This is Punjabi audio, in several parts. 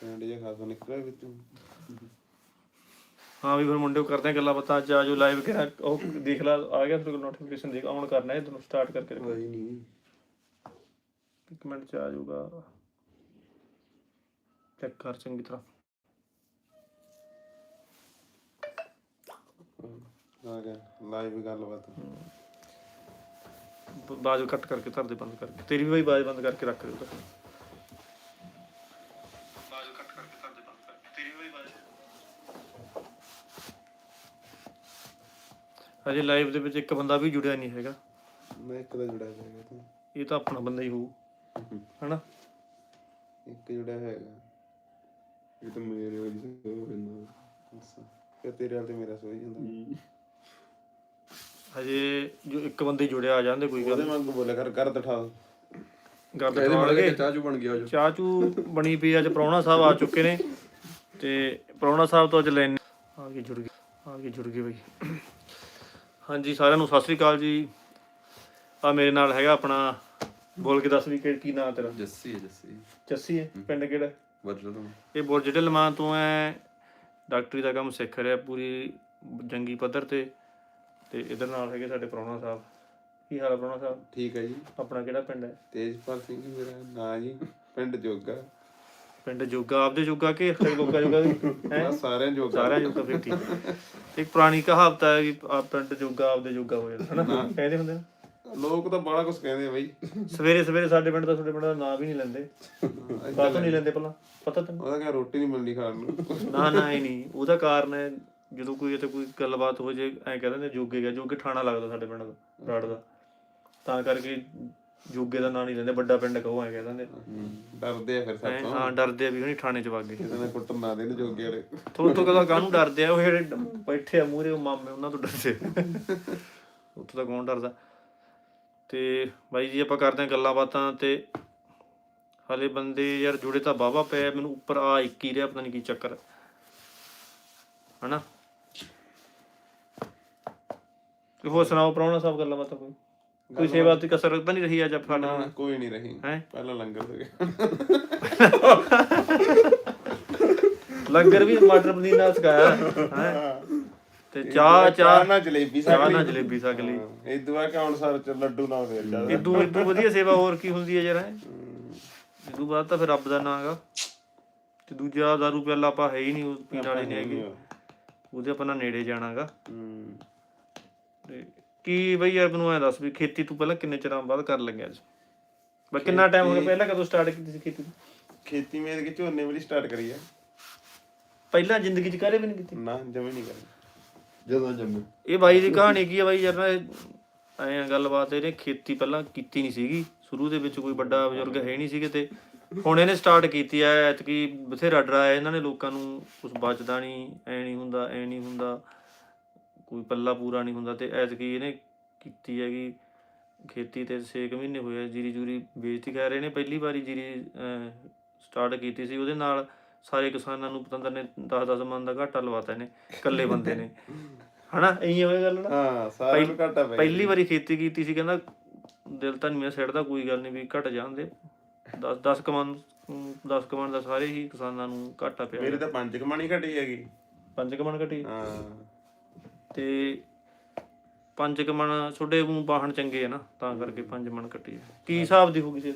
ਪਿੰਡ ਜਿਹਾ ਖਾਸਾ ਨਿਕਲਿਆ ਵਿੱਚੋਂ। ਹਾਂ ਵੀ ਫਿਰ ਮੁੰਡੇ ਉਹ ਕਰਦੇ ਆ ਗੱਲਾਂ ਬਾਤਾਂ ਅੱਜ ਆਜੋ ਲਾਈਵ ਕਿਹਾ ਉਹ ਦੇਖ ਲਾ ਆ ਗਿਆ ਕੋਲ ਨੋਟੀਫਿਕੇਸ਼ਨ ਦੇਖ ਆਨ ਕਰਨਾ ਹੈ ਤੁਹਾਨੂੰ ਸਟਾਰਟ ਕਰਕੇ ਰੱਖੋ। ਹੋਈ ਨਹੀਂ। ਇੱਕ ਮਿੰਟ ਚ ਆ ਜਾਊਗਾ। ਚੈੱਕ ਕਰ ਚੰਗੀ ਤਰ੍ਹਾਂ। ਆ ਗਿਆ ਲਾਈਵ ਗੱਲਬਾਤ। ਬ- ਬਾਜ ਕੱਟ ਕਰਕੇ ਧਰ ਦੇ ਬੰਦ ਕਰਕੇ। ਤੇਰੀ ਵੀ ਬਾਈ ਬਾਜ ਬੰਦ ਕਰਕੇ ਰੱਖ ਦੇ ਉਧਰ। ਬਾਜ ਅਜੇ ਲਾਈਵ ਦੇ ਵਿੱਚ ਇੱਕ ਬੰਦਾ ਵੀ ਜੁੜਿਆ ਨਹੀਂ ਹੈਗਾ। ਮੈਂ ਇੱਕ ਦਾ ਜੁੜਿਆ ਹੈਗਾ ਤੂੰ ਇਹ ਤਾਂ ਆਪਣਾ ਬੰਦਾ ਹੀ ਹੋਊ। ਹਨਾ? ਇੱਕ ਜੁੜਿਆ ਹੈਗਾ। ਇਹ ਤਾਂ ਮੇਰੇ ਵਾਲੀ ਸੋ ਰਹਿੰਦਾ ਅੱਛਾ ਫਿਰ ਤੇਰੇ ਵਾਲ ਤੇ ਮੇਰਾ ਸੋਈ ਜਾਂਦਾ। ਹਜੇ ਜੋ ਇੱਕ ਬੰਦੇ ਜੁੜਿਆ ਆ ਜਾਂਦੇ ਕੋਈ ਗੱਲ ਉਹਦੇ ਵਾਂਗੂ ਬੋਲਿਆ ਕਰ ਕਰ ਦਿਖਾ। ਗੱਲ ਦਿਖਾਉਣਗੇ ਚਾਹ ਚੂ ਬਣ ਗਿਆ ਜੋ ਚਾਹ ਚੂ ਬਣੀ ਪਈ ਅੱਜ ਪ੍ਰਾਹੁਣਾ ਸਾਹਿਬ ਆ ਚੁੱਕੇ ਨੇ। ਤੇ ਪ੍ਰਾਹੁਣਾ ਸਾਹਿਬ ਤੋਂ ਅੱਜ ਲੈਣ ਆ ਕੇ ਜੁੜ ਗਏ। ਆ ਕੇ ਜੁੜ ਗਏ ਬਈ। ਹਾਂਜੀ ਸਾਰਿਆਂ ਨੂੰ ਸਤਿ ਸ੍ਰੀ ਅਕਾਲ ਜੀ। ਆ ਮੇਰੇ ਨਾਲ ਹੈਗਾ ਆਪਣਾ ਬੋਲ ਕੇ ਦੱਸ ਵੀ ਕਿ ਕੀ ਨਾਂ ਤੇਰਾ? ਜੱਸੀ ਹੈ ਜੱਸੀ। ਚੱਸੀ ਹੈ? ਪਿੰਡ ਕਿਹੜਾ? ਤੋਂ। ਇਹ ਬੁਰਜ ਲਮਾਨ ਤੋਂ ਹੈ ਡਾਕਟਰੀ ਦਾ ਕੰਮ ਸਿੱਖ ਰਿਹਾ ਪੂਰੀ ਜੰਗੀ ਪੱਧਰ ਤੇ। ਤੇ ਇਧਰ ਨਾਲ ਹੈਗੇ ਸਾਡੇ ਪ੍ਰਾਹੁਣਾ ਸਾਹਿਬ। ਕੀ ਹਾਲ ਹੈ ਪ੍ਰਾਹੁਣਾ ਸਾਹਿਬ? ਠੀਕ ਹੈ ਜੀ। ਆਪਣਾ ਕਿਹੜਾ ਪਿੰਡ ਹੈ? ਤੇਜਪਾਲ ਸਿੰਘ ਜੀ ਮੇਰਾ ਨਾਂ ਜੀ। ਪਿੰਡ ਜੋਗਾ। ਪਿੰਡ ਜੋਗਾ ਆਪਦੇ ਜੋਗਾ ਕਿ ਹਰੇ ਲੋਕਾਂ ਜੋਗਾ? ਹੈ? ਸਾਰਿਆਂ ਜੋਗਾ। ਸਾਰਿਆਂ ਜੋਗਾ ਫਿਰ ਠੀਕ। ਹੈ। ਇੱਕ ਪੁਰਾਣੀ ਕਹਾਵਤ ਹੈ ਕਿ ਆ ਪਿੰਡ ਜੋਗਾ ਆਪਦੇ ਜੋਗਾ ਹੋ ਜਾਂਦਾ ਹਨਾ? ਕਹਿੰਦੇ ਹੁੰਦੇ ਨੇ ਲੋਕ ਤਾਂ ਬੜਾ ਕੁਝ ਕਹਿੰਦੇ ਆ ਬਈ। ਸਵੇਰੇ ਸਵੇਰੇ ਸਾਡੇ ਪਿੰਡ ਦਾ ਤੁਹਾਡੇ ਪਿੰਡ ਦਾ ਨਾਂ ਵੀ ਨਹੀਂ ਲੈਂਦੇ। ਕਾਹਤੋਂ ਨਹੀਂ ਲੈਂਦੇ ਪਹਿਲਾਂ ਪਤਾ ਤੈਨੂੰ? ਉਹਦਾ ਕਿਹਾ ਰੋਟੀ ਨਹੀਂ ਮਿਲਣੀ ਖਾਣ ਨੂੰ। ਨਾ ਨਾ ਇਹ ਨਹੀਂ। ਉਹਦਾ ਕਾਰਨ ਹੈ ਜਦੋਂ ਕੋਈ ਇੱਥੇ ਕੋਈ ਗੱਲਬਾਤ ਹੋ ਜੇ ਐਂ ਕਹਿੰਦੇ ਨੇ ਜੋਗੇ ਗਿਆ ਜੋਗੇ ਠਾਣਾ ਲੱਗਦਾ ਸਾਡੇ ਪਿੰਡ ਦਾ ਰਾੜ ਦਾ। ਤਾਂ ਕਰਕੇ ਜੋਗੇ ਦਾ ਨਾਂ ਨਹੀਂ ਲੈਂਦੇ ਵੱਡਾ ਪਿੰਡ ਕਹੋ ਐਂ ਕਹਿੰਦੇ ਨੇ ਡਰਦੇ ਆ ਫਿਰ ਐਂ ਸਾਤੋਂ ਹਾਂ ਡਰਦੇ ਆ ਵੀ ਉਹਨੇ ਠਾਣੇ ਚ ਵਗ ਗਏ। ਕਿਸੇ ਨੇ ਕੁੱਟ ਨਾ ਦੇਣ ਜੋਗੇ ਵਾਲੇ। ਥੋੜਾ ਤੋਂ ਕਦਾ ਕਾਹਨੂੰ ਡਰਦੇ ਆ ਉਹ ਜਿਹੜੇ ਬੈਠੇ ਆ ਮੂਰੇ ਮਾਮੇ ਉਹਨਾਂ ਤੋਂ ਡਰਦੇ ਉੱਥੋਂ ਤਾਂ ਕੌਣ ਡਰਦਾ? ਤੇ ਬਾਈ ਜੀ ਆਪਾਂ ਕਰਦੇ ਹਾਂ ਗੱਲਾਂ ਬਾਤਾਂ ਤੇ। ਹਲੇ ਬੰਦੇ ਯਾਰ ਜੁੜੇ ਤਾਂ ਬਾਵਾ ਪਏ ਆ, ਮੈਨੂੰ ਉੱਪਰ ਆ ਇੱਕ ਹੀ ਰਿਹਾ ਪਤਾ ਨਹੀਂ ਕੀ ਚੱਕਰ। ਹਨਾ? ਤੇ ਹੋਰ ਸੁਣਾਓ ਪ੍ਰਾਹੁਣਾ ਸਾਹਿਬ ਗੱਲਾਂ ਬਾਤਾਂ ਕੋਈ? ਕੋਈ ਸੇਵਾ ਦੀ ਕਸਰ ਤਾਂ ਨਹੀਂ ਰਹੀ ਅੱਜ ਆਪਾਂ ਨਾ ਨਾ, ਕੋਈ ਨਹੀਂ ਰਹੀ। ਹੈ? ਪਹਿਲਾਂ ਲੰਗਰ ਸੀਗਾ। ਲੰਗਰ ਵੀ ਮਟਰ ਪਨੀਰ ਨਾਲ ਸਕਾਇਆ ਹੈ? ਤੇ ਚਾਹ ਚਾਹ ਨਾਲ ਜਲੇਬੀ ਚਾਹ ਸਾਗ ਨਾਲ ਜਲੇਬੀ ਲਈ। ਇਹ ਦੁਆ ਕਿ ਹੁਣ ਸਰ ਚ ਲੱਡੂ ਨਾ ਹੋਵੇ ਚੱਲ ਇਦੋਂ ਇਦੋਂ ਵਧੀਆ ਸੇਵਾ ਹੋਰ ਕੀ ਹੁੰਦੀ ਹੈ ਜਰਾ? ਇਦੋਂ ਬਾਅਦ ਤਾਂ ਫਿਰ ਰੱਬ ਦਾ ਨਾਂ ਹੈਗਾ। ਤੇ ਦੂਜਾ ਦਾਰੂ ਪਿਆਲਾ ਆਪਾਂ ਹੈ ਹੀ ਨਹੀਂ ਉਹ ਪੀਣ ਵਾਲੇ ਨਹੀਂ ਹੈਗੇ। ਉਹਦੇ ਆਪਾਂ ਨਾਲ ਨੇੜੇ ਜਾਣਾਗਾ ਹੂੰ। ਤੇ ਕੀ ਬਈ ਯਾਰ ਮੈਨੂੰ ਐ ਦੱਸ ਵੀ ਖੇਤੀ ਤੂੰ ਪਹਿਲਾਂ ਕਿੰਨੇ ਚਿਰਾਂ ਬਾਅਦ ਕਰ ਲੱਗਿਆ ਅੱਜ? ਬਈ ਕਿੰਨਾ ਟਾਈਮ ਹੋ ਗਿਆ ਪਹਿਲਾਂ ਕਦੋਂ ਸਟਾਰਟ ਕੀਤੀ ਸੀ ਖੇਤੀ? ਖੇਤੀ ਮੇਰ ਕੇ ਝੋਨੇ ਵਾਲੀ ਸਟਾਰਟ ਕਰੀ ਆ। ਪਹਿਲਾਂ ਜ਼ਿੰਦਗੀ 'ਚ ਕਰੇ ਵੀ ਨਹੀਂ ਕੀਤੀ? ਨਾ ਜਮੇ ਨਹੀਂ ਕਰੀ। ਜਦੋਂ ਜੰਮੇ। ਇਹ ਬਾਈ ਦੀ ਕਹਾਣੀ ਕੀ ਹੈ ਬਾਈ ਯਾਰ ਨਾ ਐ ਗੱਲਬਾਤ ਇਹਨੇ ਖੇਤੀ ਪਹਿਲਾਂ ਕੀਤੀ ਨਹੀਂ ਸੀਗੀ। ਸ਼ੁਰੂ ਦੇ ਵਿੱਚ ਕੋਈ ਵੱਡਾ ਬਜ਼ੁਰਗ ਹੈ ਨਹੀਂ ਸੀਗੇ ਤੇ ਹੁਣ ਇਹਨੇ ਸਟਾਰਟ ਕੀਤੀ ਐ ਐਤਕੀ ਬਥੇਰਾ ਡਰਾਇਆ ਇਹਨਾਂ ਨੇ ਲੋਕਾਂ ਨੂੰ ਕੁਝ ਬਚਦਾ ਨਹੀਂ ਐ ਨਹੀਂ ਹੁੰਦਾ ਐ ਨਹੀਂ ਹੁੰਦਾ। ਕੋਈ ਪੱਲਾ ਪੂਰਾ ਨਹੀਂ ਹੁੰਦਾ ਤੇ ਐਤਕੀ ਇਹਨੇ ਕੀਤੀ ਹੈਗੀ ਖੇਤੀ ਤੇ 6 ਮਹੀਨੇ ਹੋਏ ਆ ਜੀਰੀ ਜੂਰੀ ਵੇਚਤੀ ਕਹਿ ਰਹੇ ਨੇ ਪਹਿਲੀ ਵਾਰੀ ਜੀਰੀ ਸਟਾਰਟ ਕੀਤੀ ਸੀ ਉਹਦੇ ਨਾਲ ਸਾਰੇ ਕਿਸਾਨਾਂ ਨੂੰ ਪਤੰਦਰ ਨੇ 10-10 ਮਨ ਦਾ ਘਾਟਾ ਲਵਾਤਾ ਇਹਨੇ ਇਕੱਲੇ ਬੰਦੇ ਨੇ। ਹਨਾ ਇਹੀ ਹੋਏ ਗੱਲ ਨਾ? ਹਾਂ ਨੂੰ ਘਾਟਾ ਪਹਿਲੀ ਵਾਰੀ ਖੇਤੀ ਕੀਤੀ ਸੀ ਕਹਿੰਦਾ ਦਿਲ ਤਾਂ ਨਹੀਂ ਮੈਂ ਸਿੜਦਾ ਕੋਈ ਗੱਲ ਨਹੀਂ ਵੀ ਘਟ ਜਾਂਦੇ 10 10 ਕਮਨ 10 ਕਮਨ ਦਾ ਸਾਰੇ ਹੀ ਕਿਸਾਨਾਂ ਨੂੰ ਘਾਟਾ ਪਿਆ। ਮੇਰੇ ਤਾਂ ਪੰਜ ਕਮਾਣੀ ਘਟੀ ਹੈਗੀ। ਪੰਜ ਕਮਨ ਘਟੀ? ਹਾਂ। ਤੇ ਪੰਜ ਕਮਨ ਛੋਡੇ ਨੂੰ ਬਾਹਣ ਚੰਗੇ ਆ ਨਾ ਤਾਂ ਕਰਕੇ ਪੰਜ ਮਣ ਘਟੀ ਆ। ਕੀ ਹਿਸਾਬ ਦੀ ਹੋਗੀ ਸੀ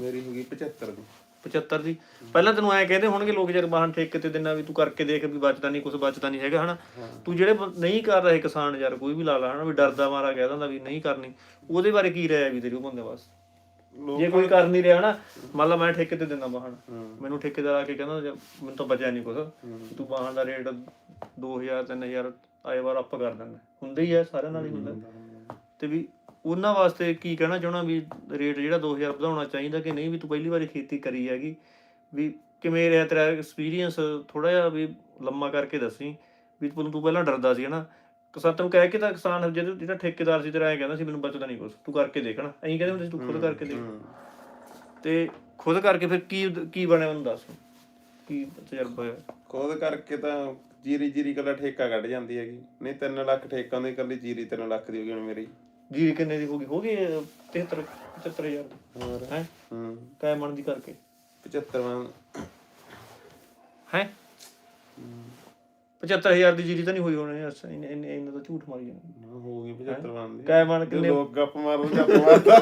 ਮੇਰੀ ਹੋ ਗਈ 75 ਦੀ। 75 ਦੀ? ਪਹਿਲਾਂ ਤੈਨੂੰ ਐ ਕਹਿੰਦੇ ਹੋਣਗੇ ਲੋਕ ਜਦ ਬਾਹਣ ਠੇਕੇ ਤੇ ਦਿਨਾਂ ਵੀ ਤੂੰ ਕਰਕੇ ਦੇਖ ਵੀ ਬਚਦਾ ਨਹੀਂ ਕੁਝ ਬਚਦਾ ਨਹੀਂ ਹੈਗਾ ਹਨਾ? ਤੂੰ ਜਿਹੜੇ ਬ- ਨਹੀਂ ਕਰ ਰਹੇ ਕਿਸਾਨ ਯਾਰ ਕੋਈ ਵੀ ਲਾ ਲਾ ਹਨਾ? ਵੀ ਡਰਦਾ ਮਾਰਾ ਕਹਿ ਦਿੰਦਾ ਵੀ ਨਹੀਂ ਕਰਨੀ। ਉਹਦੇ ਬਾਰੇ ਕੀ ਰਾਇ ਵੀ ਤੇਰੀ ਉਹ ਬੰਦੇ ਵਾਸਤੇ? ਜੇ ਕੋਈ ਕਰ ਨਹੀਂ ਰਿਹਾ ਨਾ ਮੰਨ ਲਾ ਮੈਂ ਠੇਕੇ ਤੇ ਦਿੰਦਾ ਬਾਹਣ। ਹੂੰ। ਮੈਨੂੰ ਠੇਕੇਦਾਰ ਆ ਕੇ ਕਹਿੰਦਾ ਮੈਨੂੰ ਤਾਂ ਬਚਿਆ ਨਹੀਂ ਕੁਛ। ਤੂੰ ਬਾਹਣ ਦਾ ਰੇਟ 2000 3000 ਆਏ ਵਾਰ ਅਪ ਕਰ ਦਿੰਦਾ। ਹੁੰਦਾ ਹੀ ਹੈ ਸਾਰਿਆਂ ਨਾਲ ਹੀ ਹੁੰਦਾ। ਤੇ ਵੀ ਉਹਨਾਂ ਵਾਸਤੇ ਕੀ ਕਹਿਣਾ ਚਾਹਣਾ ਵੀ ਰੇਟ ਜਿਹੜਾ 2000 ਵਧਾਉਣਾ ਚਾਹੀਦਾ ਕਿ ਨਹੀਂ ਵੀ ਤੂੰ ਪਹਿਲੀ ਵਾਰੀ ਖੇਤੀ ਕਰੀ ਹੈਗੀ। ਵੀ ਕਿਵੇਂ ਰਿਹਾ ਤੇਰਾ ਐਕਸਪੀਰੀਅੰਸ ਥੋੜਾ ਜਿਹਾ ਵੀ ਲੰਮਾ ਕਰਕੇ ਦੱਸੀ। ਵੀ ਤੂੰ ਤੂੰ ਪਹਿਲਾਂ ਡਰਦਾ ਸੀ ਹਨਾ। ਕਿਸਾਨ ਤੈਨੂੰ ਕਹਿ ਕੇ ਤਾਂ ਕਿਸਾਨ ਜਿਹੜਾ ਜਿਹੜਾ ਠੇਕੇਦਾਰ ਸੀ ਤੇਰਾ ਐ ਕਹਿੰਦਾ ਸੀ ਮੈਨੂੰ ਬਚਦਾ ਨਹੀਂ ਕੁਛ। ਤੂੰ ਕਰਕੇ ਦੇਖਣਾ ਐਂ ਕਹਿੰਦੇ ਹੁੰਦੇ ਸੀ ਤੂੰ ਖੁਦ ਕਰਕੇ ਦੇਖ। ਹੂੰ। ਤੇ ਖੁਦ ਕਰਕੇ ਫਿਰ ਕੀ ਕੀ ਬਣਿਆ ਮੈਨੂੰ ਦੱਸ। ਕੀ ਤਜਰਬਾ ਹੋਇਆ? ਖੁਦ ਕਰਕੇ ਤਾਂ ਜੀਰੀ ਜੀਰੀ ਕੱਲਾ ਠੇਕਾ ਕੱਢ ਜਾਂਦੀ ਹੈਗੀ। ਨਹੀਂ 3 ਲੱਖ ਠੇਕਾ ਦੀ ਕੱਲੀ ਜੀਰੀ 3 ਲੱਖ ਦੀ ਹੋ ਗਈ ਹੁਣ ਮੇਰੀ। ਜੀ ਕਿੰਨੇ ਦੀ ਹੋ ਗਈ? ਹੋ ਗਈ 73 75000 ਹੋਰ। ਹੈ? ਹੂੰ। ਕਾਇ ਮਣ ਦੀ ਕਰਕੇ। 75ਵਾਂ ਹੈ? 75000 ਦੀ ਜੀਰੀ ਤਾਂ ਨਹੀਂ ਹੋਈ ਹੋਣੀ। ਇੰਨਾ ਤਾਂ ਝੂਠ ਮਾਰੀ ਜਾਂਦੇ। ਹੋ ਗਈ 75 ਬਣ ਦੇ। ਕੈ ਮਨ ਕਿੰਨੇ ਲੋਕ ਗੱਪ ਮਾਰਦੇ ਗੱਪ ਮਾਰਦਾ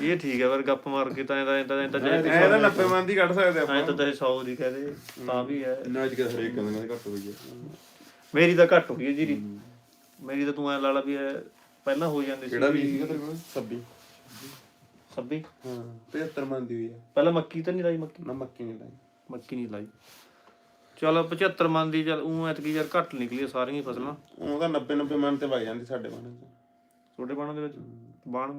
ਇਹ ਠੀਕ ਹੈ ਪਰ ਗੱਪ ਮਾਰ ਕੇ ਤਾਂ ਇਹਦਾ ਇਹਦਾ ਇਹਦਾ ਐ ਤਾਂ 90 ਮਨ ਦੀ ਕੱਢ ਸਕਦੇ ਐ ਆਪਾਂ ਤਾਂ ਤੇ 100 ਦੀ ਕਹਦੇ ਤਾਂ ਵੀ ਹੈ। ਨਾ ਅੱਜ ਹਰੇਕ ਕਹਿੰਦੇ ਨੇ ਘੱਟ ਹੋਈ ਹੈ ਮੇਰੀ ਤਾਂ ਘੱਟ ਹੋਈ ਹੈ ਜੀਰੀ। ਮੇਰੀ ਤਾਂ ਤੂੰ ਐ ਲਾ ਲਾ ਵੀ ਪਹਿਲਾਂ ਹੋ ਜਾਂਦੀ ਸੀ। ਕਿਹੜਾ ਵੀ ਸੀਗਾ ਤੇਰੇ ਕੋਲ? 26 26 ਹਾਂ 75 ਮਨ ਦੀ ਹੋਈ ਹੈ ਪਹਿਲਾਂ ਮੱਕੀ ਤਾਂ ਨਹੀਂ ਲਾਈ ਮੱਕੀ? ਨਾ ਮੱਕੀ ਨਹੀਂ ਲਾਈ। ਮੱਕੀ ਨਹੀਂ ਲਾਈ। ਚਲ 75 ਮਨ ਦੀ ਚਲ ਉਹ ਐਤਕੀ ਯਾਰ ਘੱਟ ਨਿਕਲੀ ਸਾਰੀਆਂ ਫਸਲਾਂ। ਉਹ ਤਾਂ 90 90 ਮਨ ਤੇ ਵਗ ਜਾਂਦੀ ਸਾਡੇ ਮਨ ਚ। ਛੋਟੇ ਬਾਣਾਂ ਦੇ ਵਿੱਚ? ਬਾਣ